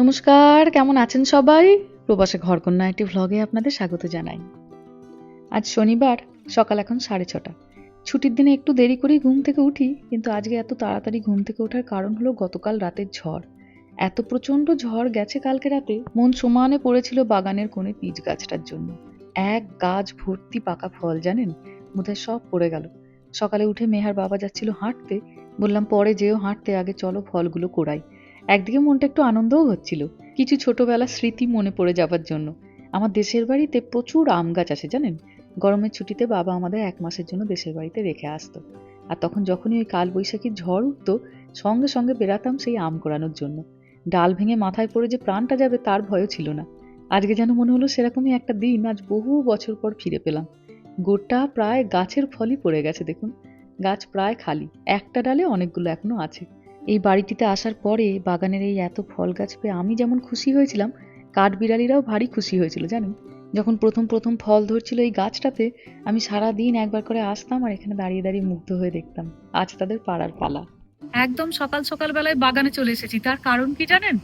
নমস্কার, কেমন আছেন সবাই? প্রবাসে ঘরকন্যা একটি ভ্লগে আপনাদের স্বাগত জানাই। আজ শনিবার, সকাল এখন সাড়ে ছটা। ছুটির দিনে একটু দেরি করেই ঘুম থেকে উঠি, কিন্তু আজকে এত তাড়াতাড়ি ঘুম থেকে ওঠার কারণ হলো গতকাল রাতের ঝড়। এত প্রচণ্ড ঝড় গেছে কালকে রাতে, মন সমানে পড়েছিল বাগানের কোণে পিচ গাছটার জন্য। এক গাছ ভর্তি পাকা ফল, জানেন? বোধহয় সব পড়ে গেল। সকালে উঠে মেহার বাবা যাচ্ছিল হাঁটতে। বললাম, পরে যেও হাঁটতে, আগে চলো ফলগুলো কোড়াই। একদিকে মনটা একটু আনন্দও হচ্ছিল। কিছু ছোটবেলার স্মৃতি মনে পড়ে যাবার জন্য। আমার দেশের বাড়িতে প্রচুর আম গাছ আছে জানেন? গরমের ছুটিতে বাবা আমাদের এক মাসের জন্য দেশের বাড়িতে রেখে আসতো। আর তখন যখনই ওই কালবৈশাখীর ঝড় উঠতো, সঙ্গে সঙ্গে বেরাতাম সেই আম কোড়ানোর জন্য। ডাল ভেঙে মাথায় পড়ে যে প্রাণটা যাবে তার ভয়ও ছিল না। আজকে যেন মনে হলো সেরকমই একটা দিন, আজ বহু বছর পর ফিরে পেলাম। গোটা প্রায় গাছের ফলই পড়ে গেছে, দেখুন। গাছ প্রায় খালি। একটা ডালে অনেকগুলো এখনও আছে। এই বাড়িটিতে আসার পরে বাগানের এই এত ফল গাছ পেয়ে আমি যেমন খুশি হয়েছিলাম, কাঠবিড়ালিরাও ভারী খুশি হয়েছিল, জানেন? যখন প্রথম প্রথম ফল ধরছিল এই গাছটাতে, আমি সারা দিন একবার করে আসতাম আর এখানে দাঁড়িয়ে দাঁড়িয়ে মুগ্ধ হয়ে দেখতাম। আজ তাদের পাড়ার পালা। একদম সকাল সকাল বেলায় বাগানে চলে এসেছি। তার কারণ কি জানেন?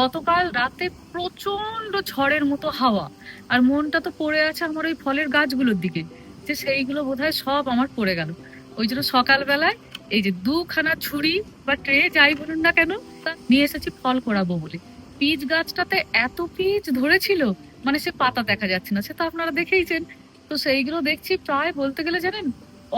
গতকাল রাতে প্রচণ্ড ঝড়ের মতো হাওয়া, আর মনটা তো পড়ে আছে আমার ওই ফলের গাছগুলোর দিকে, যে সেইগুলো বোধহয় সব আমার পড়ে গেল। ওই জন্য সকাল বেলায় এই যে দুখানা ছুরি বা ট্রে যাই বলুন না কেন নিয়ে এসেছি ফল করাবো বলে। পিচ গাছটাতে এত পিচ ধরেছিল মানে সে পাতা দেখা যাচ্ছে না। সে তো আপনারা দেখেইছেন। তো সেইগুলো দেখছি প্রায় বলতে গেলে জানেন,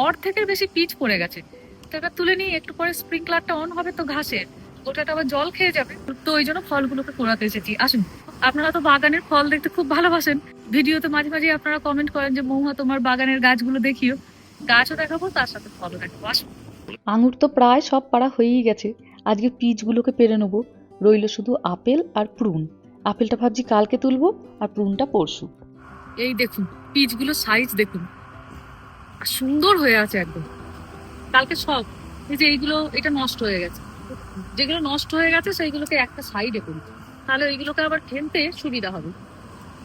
অর্ধেকের বেশি পিচ পড়ে গেছে। তো এবার তুলে নিয়ে একটু পরে স্প্রিংকলারটা অন হবে তো ঘাসের। ওটাটা আবার জল খেয়ে যাবে। তো ওই জন্য ফলগুলোকে কোড়াতে এসেছি। আসুন, আপনারা তো বাগানের ফল দেখতে খুব ভালোবাসেন। ভিডিওতে মাঝে মাঝে আপনারা কমেন্ট করেন যে মৌহা তোমার বাগানের গাছগুলো দেখিও। গাছও দেখাবো, তার সাথে ফলও দেখাবো। আসুন। আঙুর তো প্রায় সব পাড়া হয়েই গেছে। আজকে পিচগুলোকে পেরে নেব। রইল শুধু আপেল আর প্রুন আপেলটা ভাবছি কালকে তুলবো আর প্রুনটা পরশু। এই দেখুন, পিচগুলো সাইজ দেখুন। সুন্দর হয়ে আছে একদম। কালকে সব, এই যে এইগুলো, এটা নষ্ট হয়ে গেছে। যেগুলো নষ্ট হয়ে গেছে, সেইগুলোকে একটা সাইডে করি তাহলে ওইগুলোকে আবার খেলতে সুবিধা হবে।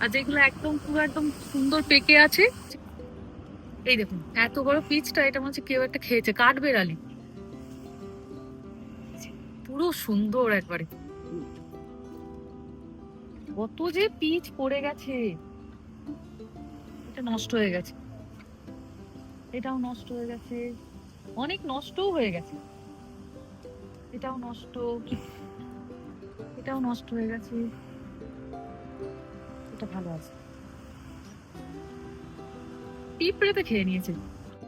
আর যেগুলো একদম পুরো একদম সুন্দর পেকে আছে এই দেখুন, এত বড় পিচটা এটা মনে হচ্ছে কেউ একটা খেয়েছে কাঠ বেড়ালি পুরো সুন্দর একবারে। কত যে পিচ পড়ে গেছে। এটা নষ্ট হয়ে গেছে। এটাও নষ্ট হয়ে গেছে। অনেক নষ্টও হয়ে গেছে। এটাও নষ্ট এটাও নষ্ট হয়ে গেছে। এটা ভালো আছে। পিঁপড়েতে খেয়ে নিয়েছে।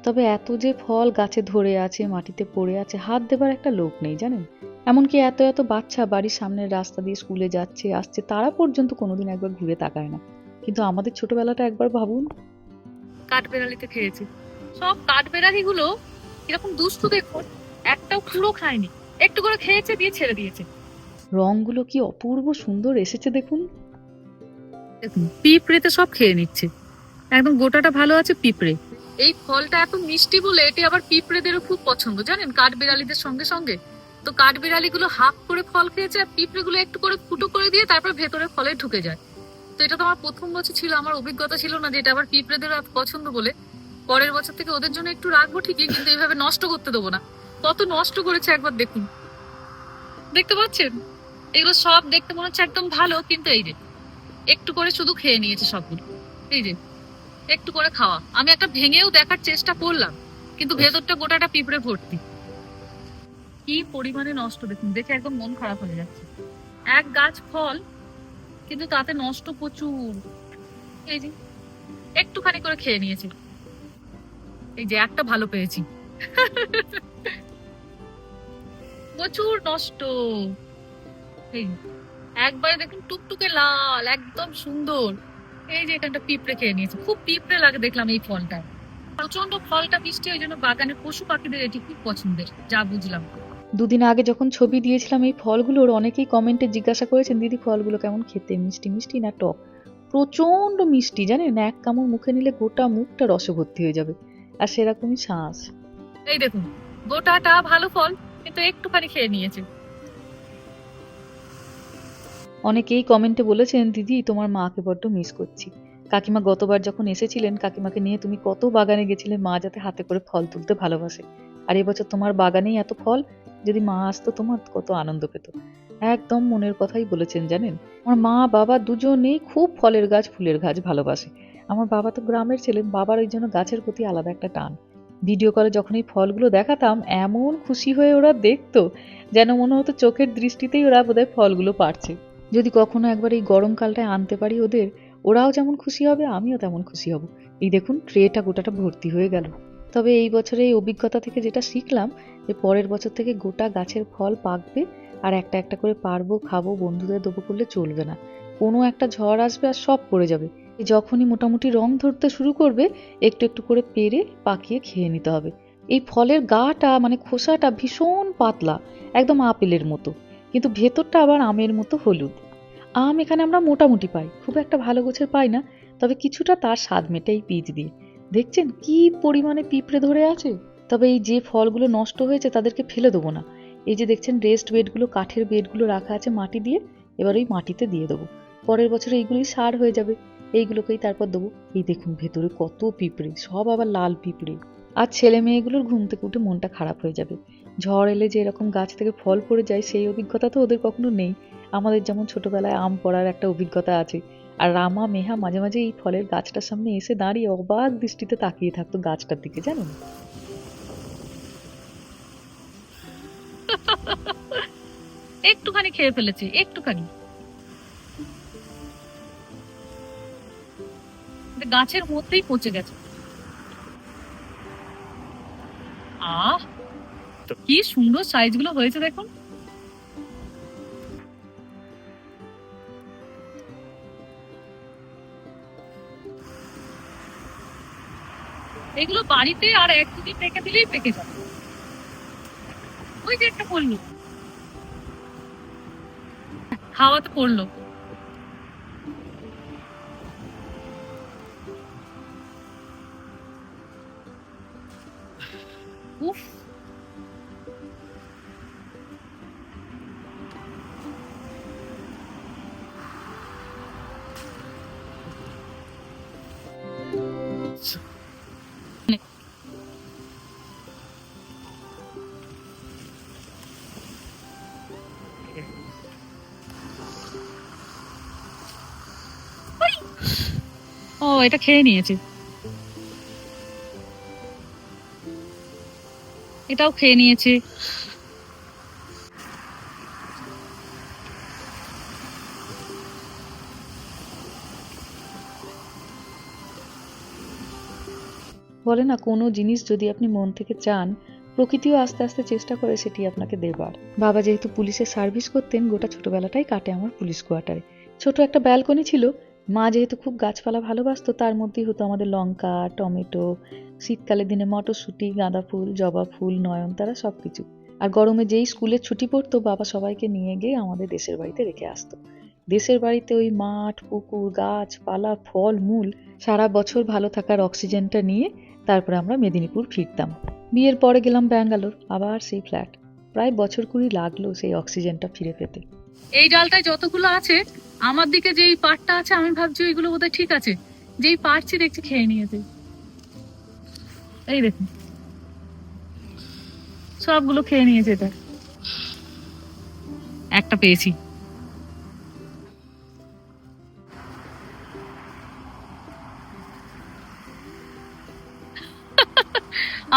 তবে এত যে ফল গাছে ধরে আছে মাটিতে পড়ে আছে হাত দেবার একটা লোক নেই জানেন? এমনকি এত এত বাচ্চা বাড়ির সামনের রাস্তা দিয়ে স্কুলে যাচ্ছে আসছে তারা পর্যন্ত কোনোদিন একবার ঘুরে তাকায় না। কিন্তু আমাদের ছোটবেলাটা একবার ভাবুন। কাঠবেড়ালিতে খেয়েছে। সব কাঠবেড়ালি গুলো এরকম দুষ্টু দেখুন একটাও পুরো খায়নি। একটু করে খেয়েছে দিয়ে ছেড়ে দিয়েছে। রংগুলো কি অপূর্ব সুন্দর এসেছে দেখুন। দেখুন পিঁপড়েতে সব খেয়ে নিচ্ছে। একদম গোটাটা ভালো আছে পিঁপড়ে। এই ফলটা এত মিষ্টি বলে এটি আবার পিঁপড়েদেরও খুব পছন্দ, জানেন? কাঠবিড়ালিদের সঙ্গে সঙ্গে। তো কাঠবিড়ালি গুলো হাফ করে ফল খেয়েছে আর পিঁপড়ে গুলো একটু করে ফুটো করে দিয়ে তারপর ভেতরে ফলে ঢুকে যায়। তো এটা তো আমার প্রথম বছর ছিল, আমার অভিজ্ঞতা ছিল না যে এটা আবার পিঁপড়েদেরও এত পছন্দ বলে। পরের বছর থেকে ওদের জন্য একটু রাখব ঠিকই, কিন্তু এইভাবে নষ্ট করতে দেবো না। কত নষ্ট করেছে একবার দেখুন। দেখতে পাচ্ছেন? এগুলো সব দেখতে মনে হচ্ছে একদম ভালো, কিন্তু এই যে, একটু করে শুধু খেয়ে নিয়েছে সবগুলো। এই যে একটু করে খাওয়া। আমি একটা ভেঙেও দেখার চেষ্টা করলাম, কিন্তু ভেতরটা গোটাটা পিঁপড়ে ভর্তি। কি পরিমাণে নষ্ট দেখুন, দেখে একদম মন খারাপ হয়ে যাচ্ছে। এক গাছ ফল, কিন্তু তাতে নষ্ট প্রচুর। এই যে, একটুখানি করে খেয়ে নিয়েছি। এই যে, একটা ভালো পেয়েছি। প্রচুর নষ্ট। এই একবারে দেখুন টুকটুকে লাল, একদম সুন্দর। এই যে এখানটা পিঁপড়ে খেয়ে নিয়েছে। খুব পিঁপড়ে লাগে দেখলাম এই ফলটা। প্রচণ্ড ফলটা মিষ্টি ওই জন্য বাগানের পশু পাখিদের এটি খুব পছন্দের যা বুঝলাম। দুদিন আগে যখন ছবি দিয়েছিলাম এই ফলগুলোর অনেকেই কমেন্টে জিজ্ঞাসা করেছেন দিদি ফলগুলো কেমন খেতে? মিষ্টি মিষ্টি না টক? প্রচণ্ড মিষ্টি জানেন? এক কামড় মুখে নিলে গোটা মুখটা রসে ভর্তি হয়ে যাবে। আর সেরকমই শ্বাস এই দেখুন গোটাটা ভালো ফল কিন্তু একটুখানি খেয়ে নিয়েছে। অনেকেই কমেন্টে বলেছেন, দিদি, তোমার মাকে বড্ড মিস করছি। কাকিমা গতবার যখন এসেছিলেন, কাকিমাকে নিয়ে তুমি কত বাগানে গেছিলে, মা যাতে হাতে করে ফল তুলতে ভালোবাসে। আর এবছর তোমার বাগানেই এত ফল? যদি মা আসতো, তোমার কত আনন্দ পেত। একদম মনের কথাই বলেছেন, জানেন? আমার মা, বাবা দুজনেই খুব ফলের গাছ, ফুলের গাছ ভালোবাসে। আমার বাবা তো গ্রামের ছেলে, বাবার ওই জন্য গাছের প্রতি আলাদা একটা টান। ভিডিও কলে যখন এই ফলগুলো দেখাতাম, এমন খুশি হয়ে ওরা দেখতো, যেন মনে হতো চোখের দৃষ্টিতেই ওরা বোধহয় ফলগুলো পারছে। যদি কখনো একবার এই গরমকালটায় আনতে পারি ওদের, ওরাও যেমন খুশি হবে, আমিও তেমন খুশি হব। এই দেখুন, ট্রেটা গোটাটা ভর্তি হয়ে গেল। তবে এই বছরে এই অভিজ্ঞতা থেকে যেটা শিখলাম, যে পরের বছর থেকে গোটা গাছের ফল পাকবে আর একটা একটা করে পারব, খাব, বন্ধুদের দেবো করলে চলবে না। কোনো একটা ঝড় আসবে আর সব পড়ে যাবে। যখনই মোটামুটি রং ধরতে শুরু করবে, একটু একটু করে পেরে পাকিয়ে খেয়ে নিতে হবে। এই ফলের গাটা মানে খোসাটা ভীষণ পাতলা, একদম আপেলের মতো। কিন্তু ভেতরটা আবার আমের মতো হলুদ। আম এখানে আমরা মোটামুটি পাই। খুব একটা ভালো গোছের পাই না, তবে কিছুটা তার স্বাদ মেটেই পিচ দিয়ে। দেখছেন কি পরিমাণে পিঁপড়ে ধরে আছে? তবে এই যে ফলগুলো নষ্ট হয়েছে তাদেরকে ফেলে দেবো না। এই যে দেখছেন রেস্ট বেডগুলো, কাঠের বেডগুলো রাখা আছে মাটি দিয়ে, এবার ওই মাটিতে দিয়ে দেবো। পরের বছর এইগুলোই সার হয়ে যাবে, এইগুলোকেই তারপর দেবো। এই দেখুন ভেতরে কত পিঁপড়ে, সব আবার লাল পিঁপড়ে। আর ছেলে মেয়েগুলোর ঘুম থেকে উঠে মনটা খারাপ হয়ে যাবে। ঝড় এলে যে এরকম গাছ থেকে ফল পড়ে যায়, সেই অভিজ্ঞতা তো ওদের কখনো নেই। আমাদের যেমন ছোটবেলায় আম পড়ার একটা অভিজ্ঞতা আছে। আর রামা, মেহা মাঝে মাঝে এই ফলের গাছটার সামনে এসে দাঁড়িয়ে অবাক দৃষ্টিতে তাকিয়ে থাকতো গাছটার দিকে জানেন একটুখানি খেয়ে ফেলেছে, একটুখানি। গাছের মধ্যেই পচে গেছে। আহ! কি সুন্দর সাইজগুলো হয়েছে দেখুন। এগুলো বাড়িতে আর এক দুদিন রেখে দিলেই পেকে যাবে। ওই যে একটা পড়ল। খাওয়া তো পড়ল। এটা খেয়ে নিয়েছি। এটাও খেয়ে নিয়েছি। বলে না, কোনো জিনিস যদি আপনি মন থেকে চান, প্রকৃতিও আস্তে আস্তে চেষ্টা করে সেটি আপনাকে দেবার। বাবা যেহেতু পুলিশে সার্ভিস করতেন, গোটা ছোটবেলাটাই কাটে আমার পুলিশ কোয়ার্টারে। ছোট একটা ব্যালকনি ছিল মা যেহেতু খুব গাছপালা ভালোবাসতো, তার মধ্যেই হতো আমাদের লঙ্কা, টমেটো, শীতকালের দিনে মটরশুঁটি, গাঁদা ফুল, জবা ফুল নয়নতারা সব কিছু আর গরমে যেই স্কুলের ছুটি পড়তো, বাবা সবাইকে নিয়ে গিয়ে আমাদের দেশের বাড়িতে রেখে আসতো। দেশের বাড়িতে ওই মাঠ, পুকুর, গাছপালা, ফল, মূল, সারা বছর ভালো থাকার অক্সিজেনটা নিয়ে তারপরে আমরা মেদিনীপুর ফিরতাম। বিয়ের পরে গেলাম ব্যাঙ্গালোর, আবার সেই ফ্ল্যাট। প্রায় বছর কুড়ি লাগল সেই অক্সিজেনটা ফিরে পেতে। এই ডালটায় যতগুলো আছে আমার দিকে যেই পাটটা আছে, আমি ভাবছি ওইগুলো বোধহয় ঠিক আছে। যেই পারছি দেখছি খেয়ে নিয়েছে। এই দেখুন। সবগুলো খেয়ে নিয়েছে এটা। একটা পেয়েছি।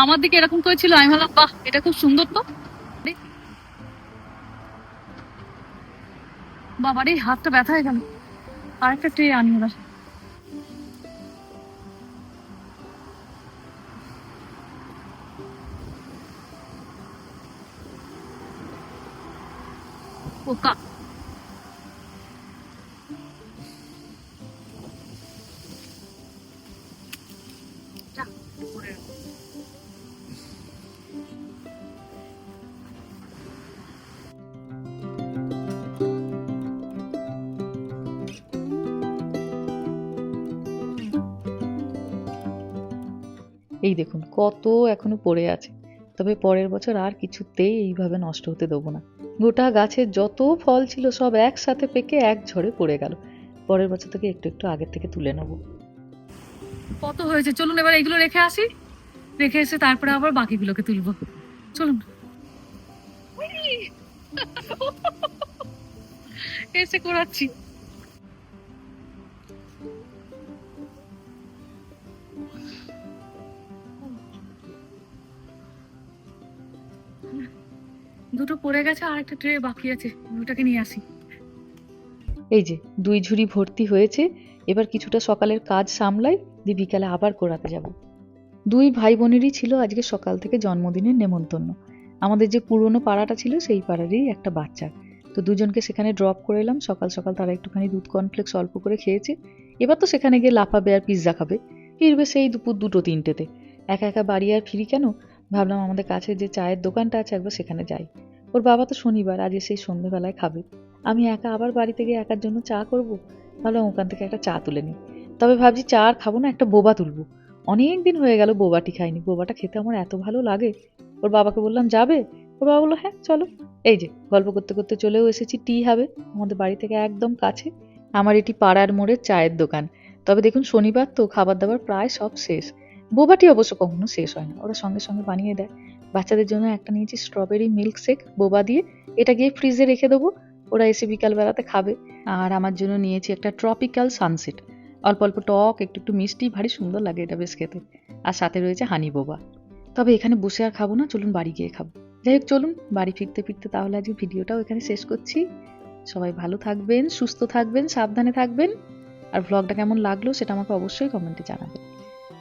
আমার দিকে এরকম করেছিল, আমি ভাবলাম, বাহ, এটা খুব সুন্দর তো। বাবার হাতটা ব্যথা হয়ে গেল। আরেকটা ট্রে আনি ওরা। ও যা, এই দেখুন, কত এখনও পড়ে আছে। তবে পরের বছর আর কিছুতেই এইভাবে নষ্ট হতে দেবো না। গোটা গাছের যত ফল ছিল সব একসাথে পেকে এক ঝড়ে পড়ে গেল। পরের বছর থেকে একটু একটু আগের থেকে তুলে নেব। কত হয়েছে? চলুন এবার এগুলো রেখে আসি। রেখে এসে তারপরে আবার বাকিগুলোকে তুলবো। চলুন। এসে করাচ্ছি। পড়ে গেছে আর একটা ট্রে বাকি আছে ওটাকে নিয়ে আসি। এই যে, দুই ঝুড়ি ভর্তি হয়েছে, এবার কিছুটা সকালের কাজ সামলাই বিকালে আবার করাতে যাব। দুই ভাই বোনেরই ছিল আজকে সকাল থেকে জন্মদিনের নেমন্তন্ন। আমাদের যে পুরনো পাড়াটা ছিল, সেই পাড়ারই একটা বাচ্চা। তো দুজনকে সেখানে ড্রপ করে এলাম, সকাল সকাল তারা একটুখানি দুধ কর্নফ্লেক্স অল্প করে খেয়েছে। এবার তো সেখানে গিয়ে লাফাবে আর পিৎজা খাবে। ফিরবে সেই দুপুর দুটো তিনটেতে। একা একা বাড়ি আর ফিরি কেন? ভাবলাম আমাদের কাছে যে চায়ের দোকানটা আছে, একবার সেখানে যাই। ওর বাবা তো শনিবার, আজ সেই সন্ধ্যেবেলায় খাবে। আমি একা আবার বাড়িতে গিয়ে একার জন্য চা করব? তাহলে ওখান থেকে একটা চা তুলে নিই তবে ভাবছি চা আর খাব না, একটা বোবা তুলবো। অনেক দিন হয়ে গেল বোবাটি খাইনি। বোবাটা খেতে আমার এত ভালো লাগে। ওর বাবাকে বললাম, যাবে? ওর বাবা বলল হ্যাঁ চলো। এই যে, গল্প করতে করতে চলেও এসেছি, টি হবে। আমাদের বাড়ি থেকে একদম কাছে। আমার এটি পাড়ার মোড়ের চায়ের দোকান। তবে দেখুন, শনিবার তো খাবার দাবার প্রায় সব শেষ। বোবাটি অবশ্য কখনো শেষ হয় না। ওরা সঙ্গে সঙ্গে বানিয়ে দেয়। বাচ্চাদের জন্য একটা নিয়েছি স্ট্রবেরি মিল্ক শেক বোবা দিয়ে। এটা গিয়ে ফ্রিজে রেখে দেবো। ওরা এসে বিকালবেলাতে খাবে। আর আমার জন্য নিয়েছি একটা ট্রপিক্যাল সানসেট অল্প অল্প টক, একটু একটু মিষ্টি, ভারী সুন্দর লাগে এটা বেশ খেতে। আর সাথে রয়েছে হানি বোবা। তবে এখানে বসে আর খাব না, চলুন বাড়ি গিয়ে খাব। যাই হোক, চলুন বাড়ি ফিরতে ফিরতে তাহলে আজকে ভিডিওটাও এখানে শেষ করছি। সবাই ভালো থাকবেন, সুস্থ থাকবেন, সাবধানে থাকবেন। আর ভ্লগটা কেমন লাগল সেটা আমাকে অবশ্যই কমেন্টে জানাবেন।